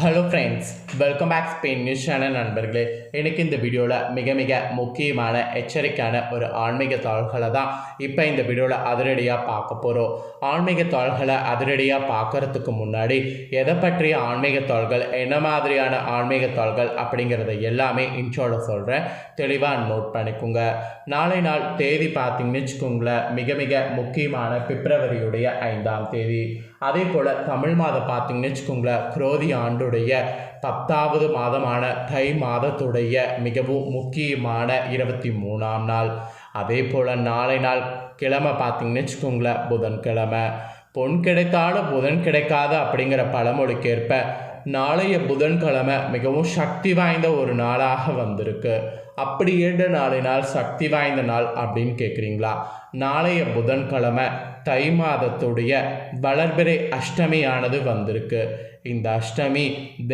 Hello friends welcome back Spain news channel நண்பர்களே. எனக்கு இந்த வீடியோவில் மிக மிக முக்கியமான எச்சரிக்கையான ஒரு ஆன்மீக தாள்களை தான் இப்போ இந்த வீடியோவில் அதிரடியாக பார்க்க போகிறோம் ஆன்மீக தாள்களை அதிரடியாக பார்க்கறதுக்கு முன்னாடி எதை பற்றிய ஆன்மீக தாள்கள் என்ன மாதிரியான ஆன்மீக தாள்கள் அப்படிங்கிறத எல்லாமே இன்ச்சோட சொல்கிறேன் தெளிவாக நோட் பண்ணிக்கோங்க. நாளை நாள் தேதி பார்த்தீங்கன்னு வச்சுக்கோங்களேன் மிக மிக முக்கியமான பிப்ரவரியுடைய ஐந்தாம் தேதி. அதே போல் தமிழ் மாதம் பார்த்தீங்கன்னு வச்சுக்கோங்களேன் குரோதி ஆண்டுடைய பத்தாவது மாதமான தை மாதத்துடைய மிகவும் முக்கியமான இருபத்தி மூணாம் நாள். அதே போல் நாளை நாள் கிழமை பார்த்தீங்கன்னு வச்சுக்கோங்களேன் புதன்கிழமை. பொன் கிடைத்தாலும் புதன் கிடைக்காது அப்படிங்கிற பழமொழிக்கேற்ப நாளைய புதன்கிழமை மிகவும் சக்தி வாய்ந்த ஒரு நாளாக வந்திருக்கு. அப்படி ஏண்டு நாளை நாள் சக்தி வாய்ந்த நாள் அப்படின்னு கேட்குறீங்களா நாளைய புதன்கிழமை தை மாதத்துடைய வளர்பிறை அஷ்டமியானது வந்திருக்கு. இந்த அஷ்டமி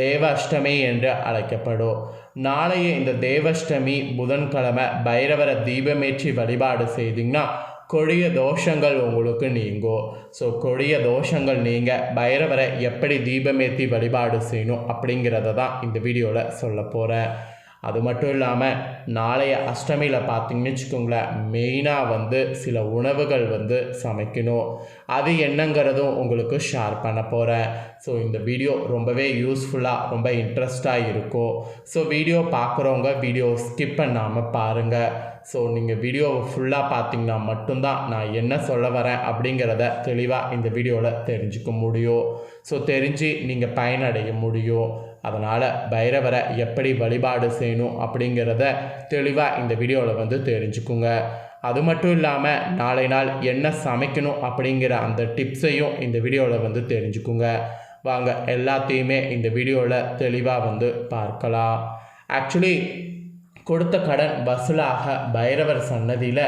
தேவ அஷ்டமி என்று அழைக்கப்படும். நாளைய இந்த தேவஷ்டமி புதன்கிழமை பைரவரை தீபமேற்றி வழிபாடு செய்தீங்கன்னா கொடிய தோஷங்கள் உங்களுக்கு நீங்கும். ஸோ கொடிய தோஷங்கள் நீங்கள் பைரவரை எப்படி தீபமேற்றி வழிபாடு செய்யணும் அப்படிங்கிறத தான் இந்த வீடியோவில் சொல்ல போகிறேன் அது மட்டும் இல்லாமல் நாளைய அஷ்டமியில் பார்த்தீங்கன்னு வச்சுக்கோங்களேன் மெயினாக வந்து சில உணவுகள் வந்து சமைக்கணும். அது என்னங்கிறதும் உங்களுக்கு ஷேர் பண்ண போகிறேன் ஸோ இந்த வீடியோ ரொம்பவே யூஸ்ஃபுல்லாக ரொம்ப இன்ட்ரெஸ்டாக இருக்கும். ஸோ வீடியோ பார்க்குறவங்க வீடியோ ஸ்கிப் பண்ணாமல் பாருங்கள் ஸோ நீங்கள் வீடியோவை ஃபுல்லாக பார்த்தீங்கன்னா மட்டும்தான் நான் என்ன சொல்ல வரேன் அப்படிங்கிறத தெளிவாக இந்த வீடியோவில் தெரிஞ்சுக்க முடியும். ஸோ தெரிஞ்சு நீங்கள் பயனடைய முடியும். அதனால் பைரவரை எப்படி வழிபாடு செய்யணும் அப்படிங்கிறத தெளிவாக இந்த வீடியோவில் வந்து தெரிஞ்சுக்குங்க. அது மட்டும் இல்லாமல் நாளை நாள் என்ன சமைக்கணும் அப்படிங்கிற அந்த டிப்ஸையும் இந்த வீடியோவில் வந்து தெரிஞ்சுக்குங்க. வாங்க எல்லாத்தையுமே இந்த வீடியோவில் தெளிவாக வந்து பார்க்கலாம். ஆக்சுவலி கொடுத்த கடன் வசூலாக பைரவர் சன்னதியில்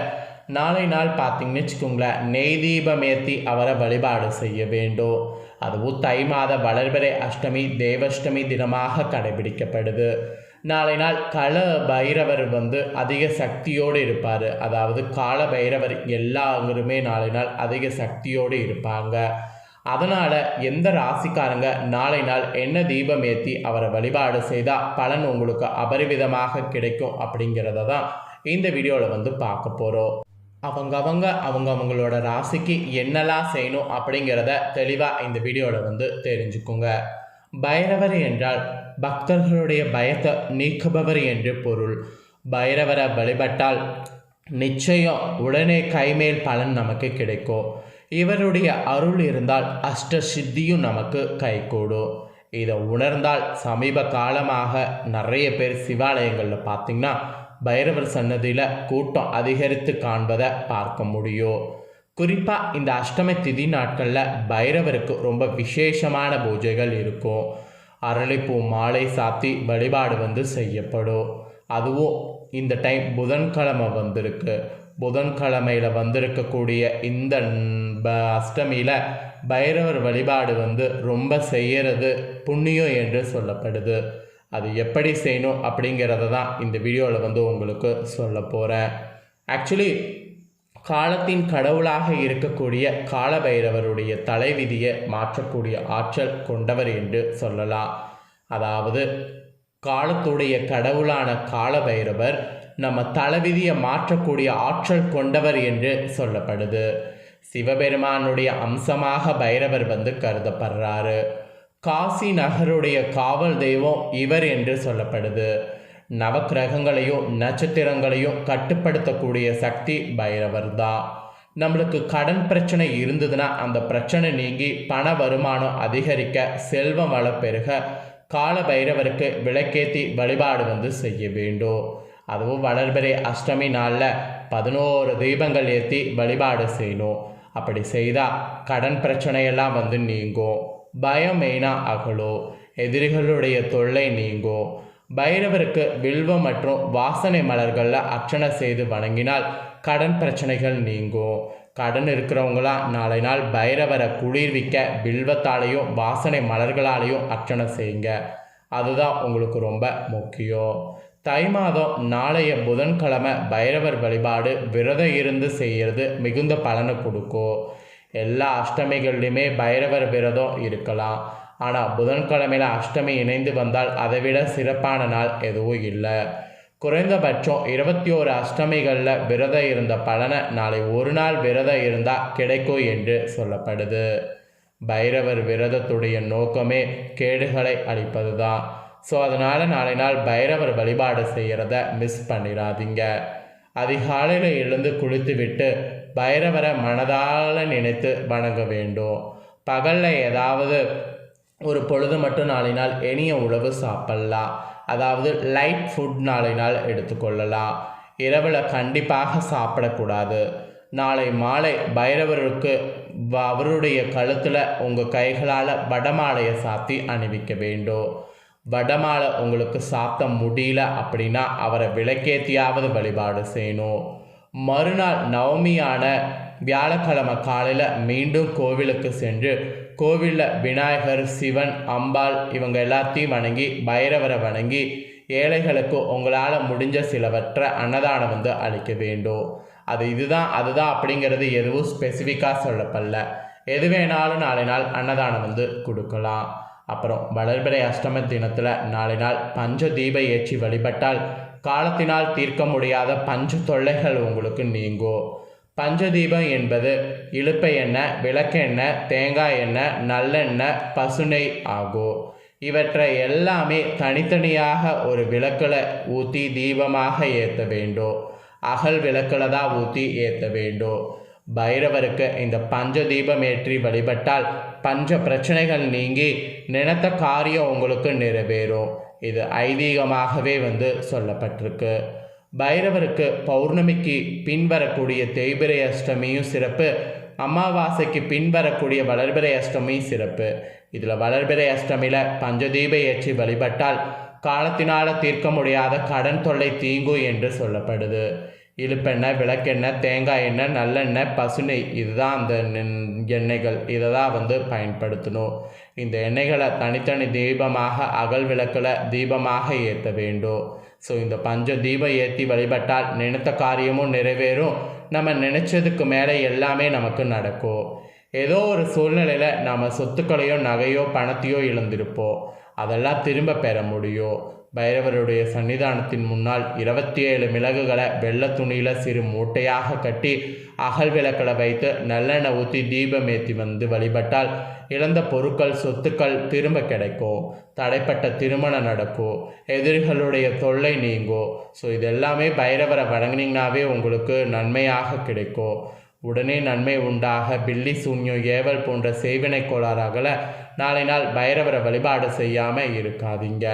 நாளை நாள் பார்த்தீங்கன்னு வச்சுக்கோங்களேன் நெய் தீபமேத்தி அவரை வழிபாடு செய்ய வேண்டும். அதுவும் தை மாத வளர்பிறை அஷ்டமி தேவஷ்டமி தினமாக கடைபிடிக்கப்படுது. நாளை நாள் கள பைரவர் வந்து அதிக சக்தியோடு இருப்பார். அதாவது கால பைரவர் எல்லாருமே நாளை நாள் அதிக சக்தியோடு இருப்பாங்க. அதனால் எந்த ராசிக்காரங்க நாளை நாள் என்ன தீபம் ஏற்றி அவரை வழிபாடு செய்தால் பலன் உங்களுக்கு அபரிவிதமாக கிடைக்கும் அப்படிங்கிறத தான் இந்த வீடியோவில் வந்து பார்க்க போகிறோம் அவங்கவங்க அவங்க அவங்களோட ராசிக்கு என்னெல்லாம் செய்யணும் அப்படிங்கிறத தெளிவாக இந்த வீடியோவில் வந்து தெரிஞ்சுக்குங்க. பைரவர் என்றால் பக்தர்களுடைய பயத்தை நீக்குபவர் என்று பொருள். பைரவரை வழிபட்டால் நிச்சயம் உடனே கைமேல் பலன் நமக்கு கிடைக்கும். இவருடைய அருள் இருந்தால் அஷ்ட சித்தியும் நமக்கு கைகூடும். இதை உணர்ந்தால் சமீப காலமாக நிறைய பேர் சிவாலயங்களில் பார்த்திங்கன்னா பைரவர் சன்னதியில் கூட்டம் அதிகரித்து காண்பதை பார்க்க முடியும். குறிப்பாக இந்த அஷ்டமி திதி நாட்களில் பைரவருக்கு ரொம்ப விசேஷமான பூஜைகள் இருக்கும். அரளிப்பூ மாலை சாத்தி வழிபாடு வந்து செய்யப்படும். அதுவும் இந்த டைம் புதன்கிழமை வந்திருக்கு. புதன்கிழமையில் வந்திருக்கக்கூடிய இந்த அஷ்டமியில் பைரவர் வழிபாடு வந்து ரொம்ப செய்கிறது புண்ணியம் என்று சொல்லப்படுது. அது எப்படி செய்யணும் அப்படிங்கிறத தான் இந்த வீடியோவில் வந்து உங்களுக்கு சொல்ல போகிறேன் ஆக்சுவலி காலத்தின் கடவுளாக இருக்கக்கூடிய காலபைரவருடைய தலைவிதியை மாற்றக்கூடிய ஆற்றல் கொண்டவர் என்று சொல்லலாம். அதாவது காலத்துடைய கடவுளான காலபைரவர் நம்ம தலைவிதியை மாற்றக்கூடிய ஆற்றல் கொண்டவர் என்று சொல்லப்படுது. சிவபெருமானுடைய அம்சமாக பைரவர் வந்து கருதப்படுறாரு. காசி நகருடைய காவல் தெய்வம் இவர் என்று சொல்லப்படுது. நவக்கிரகங்களையும் நட்சத்திரங்களையும் கட்டுப்படுத்தக்கூடிய சக்தி பைரவர் தான் நம்மளுக்கு கடன் பிரச்சனை இருந்ததுன்னா அந்த பிரச்சனை நீங்கி பண வருமானம் அதிகரிக்க செல்வம் வள பெருக கால பைரவருக்கு விளக்கேற்றி வழிபாடு வந்து செய்ய வேண்டும். அதுவும் வளர்பிறை அஷ்டமி நாளில் பதினோரு தீபங்கள் ஏற்றி வழிபாடு செய்யணும். அப்படி செய்தால் கடன் பிரச்சனையெல்லாம் வந்து நீங்கும். பயம் மெயினாக எதிரிகளுடைய தொல்லை நீங்கோ? பைரவருக்கு வில்வம் மற்றும் வாசனை மலர்களில் அர்ச்சனை செய்து வணங்கினால் கடன் பிரச்சனைகள் நீங்கும் கடன் இருக்கிறவங்களாம் நாளை நாள் பைரவரை குளிர்விக்க வில்வத்தாலையும் வாசனை மலர்களாலையும் அர்ச்சனை செய்யுங்க. அதுதான் உங்களுக்கு ரொம்ப முக்கியம் தை மாதம் நாளைய புதன்கிழமை பைரவர் வழிபாடு விரதம் இருந்து செய்கிறது மிகுந்த பலனை கொடுக்கும் எல்லா அஷ்டமிகள்லையுமே பைரவர் விரதம் இருக்கலாம். ஆனால் புதன்கிழமையில் அஷ்டமி இணைந்து வந்தால் அதைவிட சிறப்பான நாள் எதுவும் இல்லை. குறைந்தபட்சம் இருபத்தி ஓரு அஷ்டமிகளில் விரதம் இருந்த பலனை நாளை ஒரு நாள் விரதம் இருந்தால் கிடைக்கும் என்று சொல்லப்படுது. பைரவர் விரதத்துடைய நோக்கமே கேடுகளை அளிப்பது தான் ஸோ அதனால் நாளை நாள் பைரவர் வழிபாடு செய்கிறத மிஸ் பண்ணிடாதீங்க. அதிகாலையில் எழுந்து குளித்துவிட்டு பைரவரை மனதால் நினைத்து வணங்க வேண்டும். பகலில் ஏதாவது ஒரு பொழுது மட்டும் நாளினால் இனிய உணவு சாப்பிடலாம். அதாவது லைட் ஃபுட் நாளினால் எடுத்துக்கொள்ளலாம் இரவில் கண்டிப்பாக சாப்பிடக்கூடாது. நாளை மாலை பைரவருக்கு வ- அவருடைய கழுத்தில் உங்கள் கைகளால் வடமாலையை சாத்தி அணிவிக்க வேண்டும். வடமாலை உங்களுக்கு சாத்த முடியல அப்படின்னா அவரை விளக்கேத்தியாவது வழிபாடு செய்யணும். மறுநாள் நவமியான வியாழக்கிழமை காலையில் மீண்டும் கோவிலுக்கு சென்று கோவிலில் விநாயகர் சிவன் அம்பாள் இவங்க எல்லாத்தையும் வணங்கி பைரவரை வணங்கி ஏழைகளுக்கு உங்களால் முடிஞ்ச சிலவற்றை அன்னதானம் வந்து அளிக்க வேண்டும். அது இதுதான் அதுதான் அப்படிங்கிறது எதுவும் ஸ்பெசிஃபிக்காக சொல்லப்படல. எது வேணாலும் நாளை நாள் அன்னதானம் வந்து கொடுக்கலாம். அப்புறம் வளர்பிறை அஷ்டம தினத்தில் நாளை நாள் பஞ்ச தீப ஏற்றி வழிபட்டால் காலத்தினால் தீர்க்க முடியாத பஞ்ச தொல்லைகள் உங்களுக்கு நீங்கும் பஞ்சதீபம் என்பது இழுப்பை எண்ணெய் விளக்கெண்ணெய் தேங்காய் எண்ணெய் நல்லெண்ணெய் பசுனை ஆகும் இவற்றை எல்லாமே தனித்தனியாக ஒரு விளக்கில் ஊற்றி தீபமாக ஏற்ற வேண்டும் அகல் விளக்கில் தான் ஊற்றி ஏற்ற வேண்டும் பைரவருக்கு இந்த பஞ்ச தீபம் ஏற்றி வழிபட்டால் பஞ்ச பிரச்சனைகள் நீங்கி நினைத்த காரியம் உங்களுக்கு நிறைவேறும். இது ஐதீகமாகவே வந்து சொல்லப்பட்டிருக்கு. பைரவருக்கு பௌர்ணமிக்கு பின்வரக்கூடிய தேய்பிரை அஷ்டமியும் சிறப்பு. அமாவாசைக்கு பின்வரக்கூடிய வளர்பிறை அஷ்டமியும் சிறப்பு. இதில் வளர்பிறை அஷ்டமியில் பஞ்சதீபை ஏற்றி வழிபட்டால் காலத்தினால் தீர்க்க முடியாத கடன் தொல்லை தீங்கும் என்று சொல்லப்படுது. இழுப்பெண்ணெய் விளக்கெண்ணெய் தேங்காய் எண்ணெய் நல்லெண்ணெய் பசுநெய். இதுதான் அந்த நென்- எண்ணெய்கள். இதை தான் வந்து பயன்படுத்தணும். இந்த எண்ணெய்களை தனித்தனி தீபமாக அகல் விளக்கில் தீபமாக ஏற்ற வேண்டும். ஸோ இந்த பஞ்ச தீபம் ஏற்றி வழிபட்டால் நினைத்த காரியமும் நிறைவேறும். நம்ம நினைச்சதுக்கு மேலே எல்லாமே நமக்கு நடக்கும். ஏதோ ஒரு சூழ்நிலையில் நாம் சொத்துக்களையோ நகையோ பணத்தையோ இழந்திருப்போம். அதெல்லாம் திரும்ப பெற முடியும். பைரவருடைய சன்னிதானத்தின் முன்னால் இருபத்தி ஏழு மிளகுகளை வெள்ள துணியில் சிறு மூட்டையாக கட்டி அகல் விளக்களை வைத்து நல்லெண்ணெய் ஊற்றி தீபம் ஏற்றி வந்து வழிபட்டால் இழந்த பொருட்கள் சொத்துக்கள் திரும்ப கிடைக்கும் தடைப்பட்ட திருமணம் நடக்கும் எதிரிகளுடைய தொல்லை நீங்கும் ஸோ இதெல்லாமே பைரவரை வழங்கினீங்கனாவே உங்களுக்கு நன்மையாக கிடைக்கும் உடனே நன்மை உண்டாக பில்லி சூன்யம் ஏவல் போன்ற செய்வினை கோளாறாகல நாளை நாள் பைரவரை வழிபாடு செய்யாமல் இருக்காதீங்க.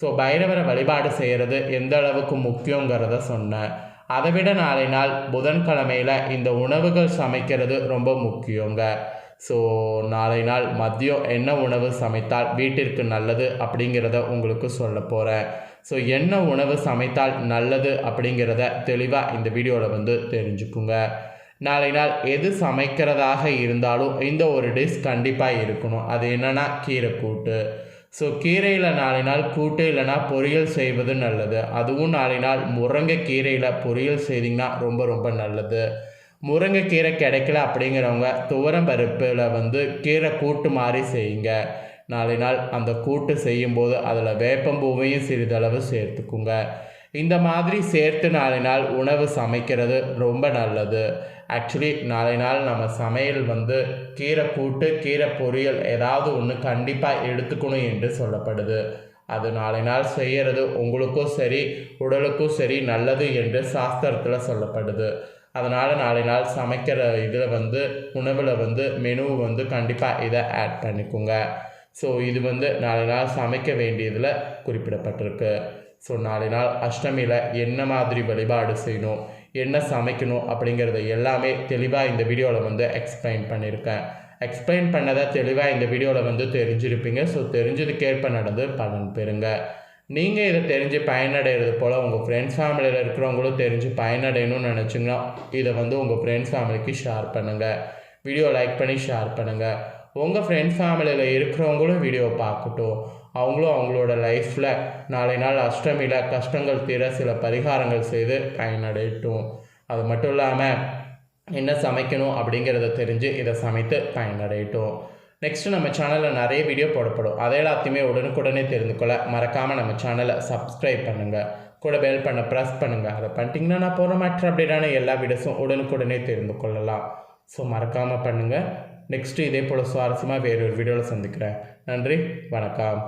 ஸோ பைரவரை வழிபாடு செய்கிறது எந்த அளவுக்கு முக்கியங்கிறத சொன்னேன். அதை விட நாளை நாள் புதன்கிழமையில் இந்த உணவுகள் சமைக்கிறது ரொம்ப முக்கியங்க. ஸோ நாளை நாள் மதியம் என்ன உணவு சமைத்தால் வீட்டிற்கு நல்லது அப்படிங்கிறத உங்களுக்கு சொல்ல போகிறேன் ஸோ என்ன உணவு சமைத்தால் நல்லது அப்படிங்கிறத தெளிவாக இந்த வீடியோவில் வந்து தெரிஞ்சுக்குங்க. நாளை நாள் எது சமைக்கிறதாக இருந்தாலும் இந்த ஒரு டிஷ் கண்டிப்பாக இருக்கணும். அது என்னென்னா கீரை கூட்டு. ஸோ கீரையில் நாளை நாள் கூட்டு இல்லைன்னா பொரியல் செய்வது நல்லது. அதுவும் நாளை நாள் முருங்கை கீரையில் பொரியல் செய்திங்கன்னா ரொம்ப ரொம்ப நல்லது. முருங்கைக்கீரை கிடைக்கல அப்படிங்கிறவங்க துவரம் பருப்பில் வந்து கீரை கூட்டு மாதிரி செய்யுங்க. நாலு நாள் அந்த கூட்டு செய்யும்போது அதில் வேப்பம்பூவையும் சிறிதளவு சேர்த்துக்குங்க. இந்த மாதிரி சேர்த்து நாளை நாள் உணவு சமைக்கிறது ரொம்ப நல்லது. ஆக்சுவலி நாளை நாள் நம்ம சமையல் வந்து கீரை கூட்டு கீரை பொரியல் ஏதாவது ஒன்று கண்டிப்பாக எடுத்துக்கணும் என்று சொல்லப்படுது. அது நாளை நாள் செய்கிறது உங்களுக்கும் சரி உடலுக்கும் சரி நல்லது என்று சாஸ்திரத்தில் சொல்லப்படுது. அதனால் நாளை நாள் சமைக்கிற இதில் வந்து உணவில் வந்து மெனு வந்து கண்டிப்பாக இதை ஆட் பண்ணிக்கோங்க. ஸோ இது வந்து நாளை நாள் சமைக்க வேண்டியதில் குறிப்பிடப்பட்டிருக்கு. ஸோ நாளை நாள் அஷ்டமியில் என்ன மாதிரி வழிபாடு செய்யணும் என்ன சமைக்கணும் அப்படிங்கிறத எல்லாமே தெளிவாக இந்த வீடியோவில் வந்து எக்ஸ்பிளைன் பண்ணியிருக்கேன். எக்ஸ்பிளைன் பண்ணதை தெளிவாக இந்த வீடியோவில் வந்து தெரிஞ்சிருப்பீங்க. ஸோ தெரிஞ்சதுக்கேற்ப நடந்து பலன் பெறுங்க. நீங்கள் இதை தெரிஞ்சு பயனடைகிறது போல் உங்கள் ஃப்ரெண்ட்ஸ் ஃபேமிலியில் இருக்கிறவங்களும் தெரிஞ்சு பயனடையணும்னு நினச்சிங்கன்னா இதை வந்து உங்கள் ஃப்ரெண்ட்ஸ் ஃபேமிலிக்கு ஷேர் பண்ணுங்கள் வீடியோ லைக் பண்ணி ஷேர் பண்ணுங்கள் உங்கள் ஃப்ரெண்ட்ஸ் ஃபேமிலியில் இருக்கிறவங்களும் வீடியோ பார்க்கட்டும். அவங்களும் அவங்களோட லைஃப்பில் நாளை நாள் அஷ்டமியில் கஷ்டங்கள் தீர சில பரிகாரங்கள் செய்து பயனடையட்டும். அது மட்டும் இல்லாமல் என்ன சமைக்கணும் அப்படிங்கிறத தெரிஞ்சு இதை சமைத்து பயனடையட்டும். நெக்ஸ்ட்டு நம்ம சேனலில் நிறைய வீடியோ போடப்படும். அதை எல்லாத்தையுமே உடனுக்குடனே தெரிந்து கொள்ள மறக்காமல் நம்ம சேனலை சப்ஸ்கிரைப் பண்ணுங்கள் கூட பெல் பண்ண ப்ரெஸ் பண்ணுங்கள் அதை பண்ணிட்டீங்கன்னா நான் போகிற மாற்ற அப்படின்னா எல்லா வீடியோஸும் உடனுக்குடனே தெரிந்து கொள்ளலாம். ஸோ மறக்காமல் பண்ணுங்கள் நெக்ஸ்ட்டு இதே போல் சுவாரஸ்யமாக வேறொரு வீடியோவில் சந்திக்கிறேன். நன்றி. வணக்கம்.